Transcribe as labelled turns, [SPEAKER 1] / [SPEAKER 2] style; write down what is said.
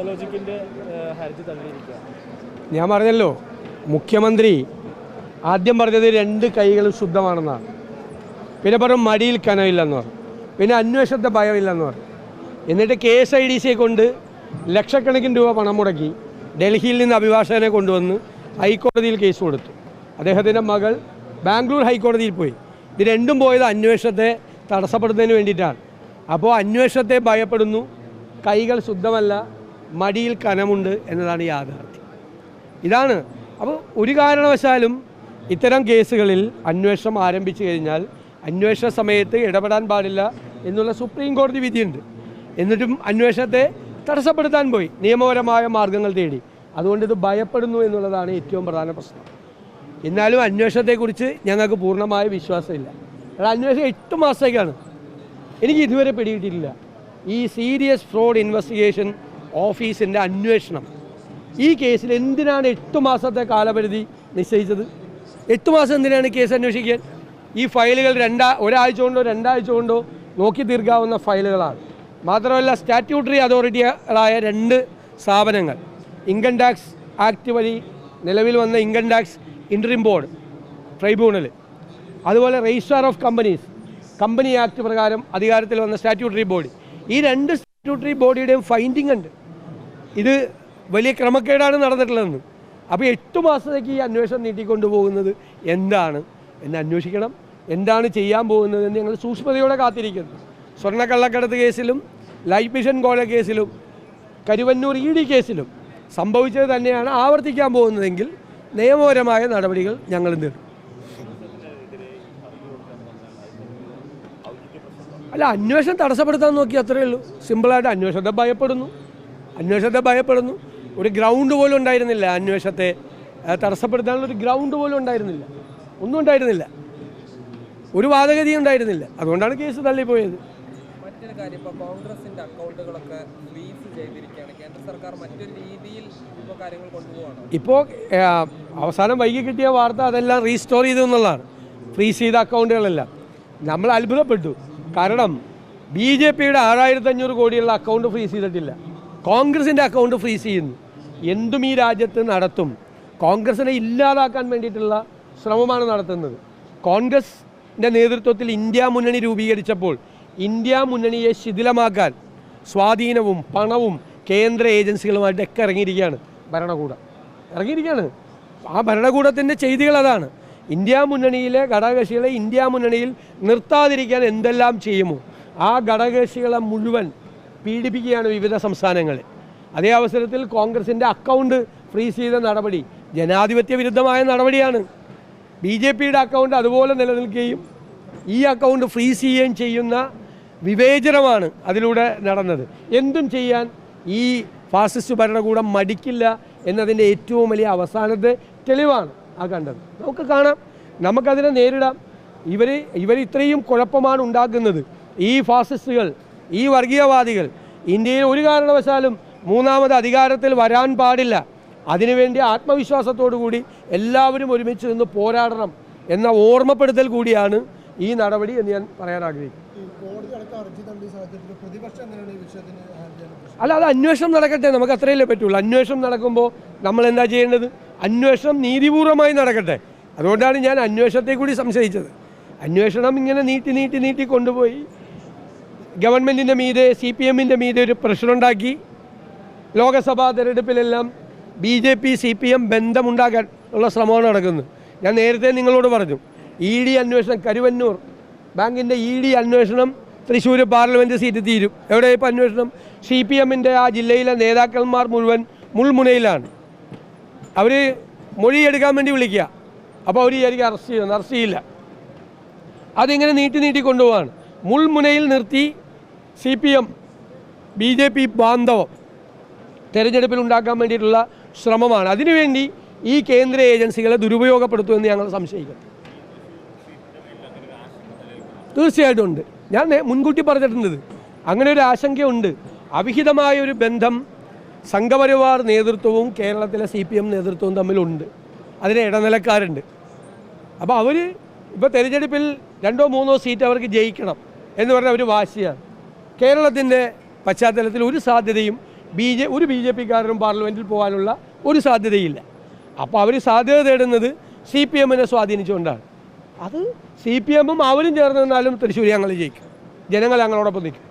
[SPEAKER 1] എക്സലോജിക്കിന്റെ ഏഹ്, ഹർജി തള്ളിയിരിക്കുക.
[SPEAKER 2] ഞാൻ പറഞ്ഞല്ലോ മുഖ്യമന്ത്രി ആദ്യം പറഞ്ഞത് രണ്ട് കൈകളും ശുദ്ധമാണെന്നാണ്. പിന്നെ പറഞ്ഞു മടിയിൽ കനവില്ലെന്ന് പറഞ്ഞു. പിന്നെ അന്വേഷണത്തെ ഭയമില്ലെന്ന് പറഞ്ഞു. എന്നിട്ട് കെ എസ് ഐ ഡി സിയെ കൊണ്ട് ലക്ഷക്കണക്കിന് രൂപ പണം മുടക്കി ഡൽഹിയിൽ നിന്ന് അഭിഭാഷകനെ കൊണ്ടുവന്ന് ഹൈക്കോടതിയിൽ കേസ് കൊടുത്തു. അദ്ദേഹത്തിന്റെ മകൾ ബാംഗ്ലൂർ ഹൈക്കോടതിയിൽ പോയി. ഇത് രണ്ടും പോയത് അന്വേഷണത്തെ തടസ്സപ്പെടുന്നതിന് വേണ്ടിയിട്ടാണ്. അപ്പോൾ അന്വേഷണത്തെ ഭയപ്പെടുന്നു. കൈകൾ ശുദ്ധമല്ല. മടിയിൽ കനമുണ്ട് എന്നതാണ് യാഥാർത്ഥ്യം. ഇതാണ്. അപ്പോൾ ഒരു കാരണവശാലും ഇത്തരം കേസുകളിൽ അന്വേഷണം ആരംഭിച്ചു കഴിഞ്ഞാൽ അന്വേഷണ സമയത്ത് ഇടപെടാൻ പാടില്ല എന്നുള്ള സുപ്രീം കോടതി വിധിയുണ്ട്. എന്നിട്ടും അന്വേഷണത്തെ തടസ്സപ്പെടുത്താൻ പോയി. നിയമപരമായ മാർഗങ്ങൾ തേടി. അതുകൊണ്ട് ഇത് ഭയപ്പെടുന്നു എന്നുള്ളതാണ് ഏറ്റവും പ്രധാന പ്രശ്നം. എന്നാലും അന്വേഷണത്തെക്കുറിച്ച് ഞങ്ങൾക്ക് പൂർണമായ വിശ്വാസമില്ല. അത് അന്വേഷണം എട്ട് മാസത്തേക്കാണ്. എനിക്ക് ഇതുവരെ പിടികിട്ടിട്ടില്ല ഈ സീരിയസ് ഫ്രോഡ് ഇൻവെസ്റ്റിഗേഷൻ ഓഫീസിന്റെ അന്വേഷണം. ഈ കേസിൽ എന്തിനാണ് എട്ട് മാസത്തെ കാലപരിധി നിശ്ചയിച്ചത്? എട്ട് മാസം എന്തിനാണ് കേസ് അന്വേഷിക്കാൻ? ഈ ഫയലുകൾ രണ്ടാ ഒരാഴ്ച കൊണ്ടോ രണ്ടാഴ്ച കൊണ്ടോ നോക്കി തീർക്കാവുന്ന ഫയലുകളാണ്. മാത്രമല്ല സ്റ്റാറ്റ്യൂട്ടറി അതോറിറ്റികളായ രണ്ട് സ്ഥാപനങ്ങൾ ഇൻകം ടാക്സ് ആക്ട് വഴി നിലവിൽ വന്ന income tax interim board tribunal അതുപോലെ registrar of companies company act പ്രകാരം അധികാരത്തിൽ വന്ന സ്റ്റാറ്റ്യൂട്ടറി ബോഡി. ഈ രണ്ട് സ്റ്റാറ്റ്യൂട്ടറി ബോഡിയുടെയും ഫൈൻഡിംഗ് ഉണ്ട്. ഇത് വലിയ ക്രമക്കേടാണ് നടന്നിട്ടുള്ളതെന്ന്. അപ്പോൾ എട്ട് മാസത്തേക്ക് ഈ അന്വേഷണം നീട്ടിക്കൊണ്ടുപോകുന്നത് എന്താണ്? എന്ന് അന്വേഷിക്കണം. എന്താണ് ചെയ്യാൻ പോകുന്നത് എന്ന് ഞങ്ങൾ സൂക്ഷ്മതയോടെ കാത്തിരിക്കുന്നു. സ്വർണക്കള്ളക്കടത്ത് കേസിലും ലൈഫ് മിഷൻ കോഴ കേസിലും കരുവന്നൂർ ഇ ഡി കേസിലും സംഭവിച്ചത് തന്നെയാണ് ആവർത്തിക്കാൻ പോകുന്നതെങ്കിൽ നിയമപരമായ നടപടികൾ ഞങ്ങൾ നേടും. അല്ല അന്വേഷണം തടസ്സപ്പെടുത്താൻ നോക്കി അത്രയേ ഉള്ളൂ. സിമ്പിളായിട്ട് അന്വേഷണത്തെ ഭയപ്പെടുന്നു. അന്വേഷണത്തെ ഭയപ്പെടുന്നു. ഒരു ഗ്രൗണ്ട് പോലും ഉണ്ടായിരുന്നില്ല അന്വേഷണത്തെ. തടസ്സപ്പെടുത്താനുള്ള ഒരു ഗ്രൗണ്ട് പോലും ഉണ്ടായിരുന്നില്ല. ഒന്നും ഉണ്ടായിരുന്നില്ല. ഒരു വാദഗതിയും ഉണ്ടായിരുന്നില്ല. അതുകൊണ്ടാണ് കേസ് തള്ളിപ്പോയത്.
[SPEAKER 3] മറ്റൊരു കാര്യം ഇപ്പോൾ അക്കൗണ്ടുകളൊക്കെ ഫ്രീസ് ചെയ്തിരിക്കുകയാണ്. കേന്ദ്ര സർക്കാർ മറ്റൊരു രീതിയിൽ ഇപ്പോൾ കാര്യങ്ങൾ കൊണ്ടുപോകണം
[SPEAKER 2] ഇപ്പോൾ അവസാനം വൈകി കിട്ടിയ വാർത്ത അതെല്ലാം റീസ്റ്റോർ ചെയ്തു എന്നുള്ളതാണ്. ഫ്രീസ് ചെയ്ത അക്കൗണ്ടുകളെല്ലാം. നമ്മൾ അത്ഭുതപ്പെട്ടു. കാരണം ബി ജെ പിയുടെ ആറായിരത്തി അഞ്ഞൂറ് കോടിയുള്ള അക്കൗണ്ട് ഫ്രീസ് ചെയ്തിട്ടില്ല. കോൺഗ്രസിന്റെ അക്കൗണ്ട് ഫ്രീസ് ചെയ്യുന്നു. എന്തും ഈ രാജ്യത്ത് നടത്തും. കോൺഗ്രസിനെ ഇല്ലാതാക്കാൻ വേണ്ടിയിട്ടുള്ള ശ്രമമാണ് നടത്തുന്നത്. കോൺഗ്രസിന്റെ നേതൃത്വത്തിൽ ഇന്ത്യ മുന്നണി രൂപീകരിച്ചപ്പോൾ ഇന്ത്യ മുന്നണിയെ ശിഥിലമാക്കാൻ സ്വാധീനവും പണവും കേന്ദ്ര ഏജൻസികളുമായിട്ടൊക്കെ ഇറങ്ങിയിരിക്കുകയാണ് ഭരണകൂടം. ഇറങ്ങിയിരിക്കുകയാണ്. ആ ഭരണകൂടത്തിന്റെ ചെയ്തികൾ അതാണ്. ഇന്ത്യ മുന്നണിയിലെ ഘടകകക്ഷികളെ ഇന്ത്യ മുന്നണിയിൽ നിർത്താതിരിക്കാൻ എന്തെല്ലാം ചെയ്യുമോ? ആ ഘടകകക്ഷികളെ മുഴുവൻ പീഡിപ്പിക്കുകയാണ് വിവിധ സംസ്ഥാനങ്ങളിൽ അതേ അവസരത്തിൽ കോൺഗ്രസിന്റെ അക്കൗണ്ട് ഫ്രീസ് ചെയ്ത നടപടി ജനാധിപത്യ വിരുദ്ധമായ നടപടിയാണ്. ബി ജെ പിയുടെ അക്കൗണ്ട് അതുപോലെ നിലനിൽക്കുകയും ഈ അക്കൗണ്ട് ഫ്രീസ് ചെയ്യുകയും ചെയ്യുന്ന വിവേചനമാണ് അതിലൂടെ നടന്നത്. എന്തും ചെയ്യാൻ ഈ ഫാസിസ്റ്റ് ഭരണകൂടം മടിക്കില്ല എന്നതിന്റെ ഏറ്റവും വലിയ അവസാനത്തെ തെളിവാണ് ആ കണ്ടത്. നമുക്ക് കാണാം. നമുക്കതിനെ നേരിടാം. ഇവർ ഇവർ ഇത്രയും കുഴപ്പമാണ് ഉണ്ടാക്കുന്നത്. ഈ ഫാസിസ്റ്റുകൾ ഈ വർഗീയവാദികൾ ഇന്ത്യയിൽ ഒരു കാരണവശാലും മൂന്നാമത് അധികാരത്തിൽ വരാൻ പാടില്ല. അതിനുവേണ്ടി ആത്മവിശ്വാസത്തോടു കൂടി എല്ലാവരും ഒരുമിച്ച് നിന്ന് പോരാടണം എന്ന ഓർമ്മപ്പെടുത്തൽ കൂടിയാണ് ഈ നടപടി എന്ന് ഞാൻ പറയാൻ ആഗ്രഹിക്കുന്നു. അല്ല അത് അന്വേഷണം നടക്കട്ടെ. നമുക്ക് അത്രയല്ലേ പറ്റുള്ളൂ. അന്വേഷണം നടക്കുമ്പോൾ നമ്മൾ എന്താ ചെയ്യേണ്ടത്? അന്വേഷണം നീതിപൂർവമായി നടക്കട്ടെ. അതുകൊണ്ടാണ് ഞാൻ അന്വേഷണത്തെ കൂടി സംശയിച്ചത്. അന്വേഷണം ഇങ്ങനെ നീട്ടി നീട്ടി നീട്ടി കൊണ്ടുപോയി ഗവൺമെന്റിന്റെ മീതെ സി പി എമ്മിന്റെ മീതെ ഒരു പ്രഷറുണ്ടാക്കി. Lok Sabha തെരഞ്ഞെടുപ്പിലെല്ലാം B J P C P M ബന്ധമുണ്ടാക്കാൻ ഉള്ള ശ്രമമാണ് നടക്കുന്നത്. ഞാൻ നേരത്തെ നിങ്ങളോട് പറഞ്ഞു ഇ ഡി അന്വേഷണം കരുവന്നൂർ ബാങ്കിന്റെ ഇ ഡി അന്വേഷണം തൃശ്ശൂർ പാർലമെന്റ് സീറ്റ് തീരും. എവിടെ ഇപ്പോൾ അന്വേഷണം? സി പി എമ്മിന്റെ ആ ജില്ലയിലെ നേതാക്കന്മാർ മുഴുവൻ മുൾമുനയിലാണ്. അവർ മൊഴിയെടുക്കാൻ വേണ്ടി വിളിക്കുക. അപ്പോൾ അവർ വിചാരിക്കും അറസ്റ്റ് ചെയ്യുന്നു അറസ്റ്റ് ചെയ്യില്ല. അതിങ്ങനെ നീട്ടി നീട്ടി കൊണ്ടുപോവാണ്. മുൾമുനയിൽ നിർത്തി C P M B J P ബാന്ധവം തെരഞ്ഞെടുപ്പിൽ ഉണ്ടാക്കാൻ വേണ്ടിയിട്ടുള്ള ശ്രമമാണ്. അതിനുവേണ്ടി ഈ കേന്ദ്ര ഏജൻസികളെ ദുരുപയോഗപ്പെടുത്തുമെന്ന് ഞങ്ങൾ സംശയിക്കുന്നു. തീർച്ചയായിട്ടും ഉണ്ട്. ഞാൻ മുൻകൂട്ടി പറഞ്ഞിട്ടുണ്ട്. അങ്ങനെ ഒരു ആശങ്കയുണ്ട്. അവിഹിതമായ ഒരു ബന്ധം സംഘപരിവാർ നേതൃത്വവും കേരളത്തിലെ സി പി എം നേതൃത്വവും തമ്മിലുണ്ട്. അതിന് ഇടനിലക്കാരുണ്ട്. അപ്പോൾ അവർ ഇപ്പോൾ തെരഞ്ഞെടുപ്പിൽ രണ്ടോ മൂന്നോ സീറ്റ് അവർക്ക് ജയിക്കണം എന്ന് പറഞ്ഞാൽ അവർ വാശിയാണ്. കേരളത്തിന്റെ പശ്ചാത്തലത്തിൽ ഒരു സാധ്യതയും ബി ജെ ഒരു ബി ജെ പിക്കാരനും പാർലമെന്റിൽ പോകാനുള്ള ഒരു സാധ്യതയില്ല. അപ്പോൾ അവർ സാധ്യത തേടുന്നത് സി പി എമ്മിനെ സ്വാധീനിച്ചുകൊണ്ടാണ്. അത് സി പി എമ്മും അവരും ചേർന്ന് നിന്നാലും തൃശ്ശൂർ ഞങ്ങൾ ജയിക്കും. ജനങ്ങൾ ഞങ്ങളോടൊപ്പം നിൽക്കും.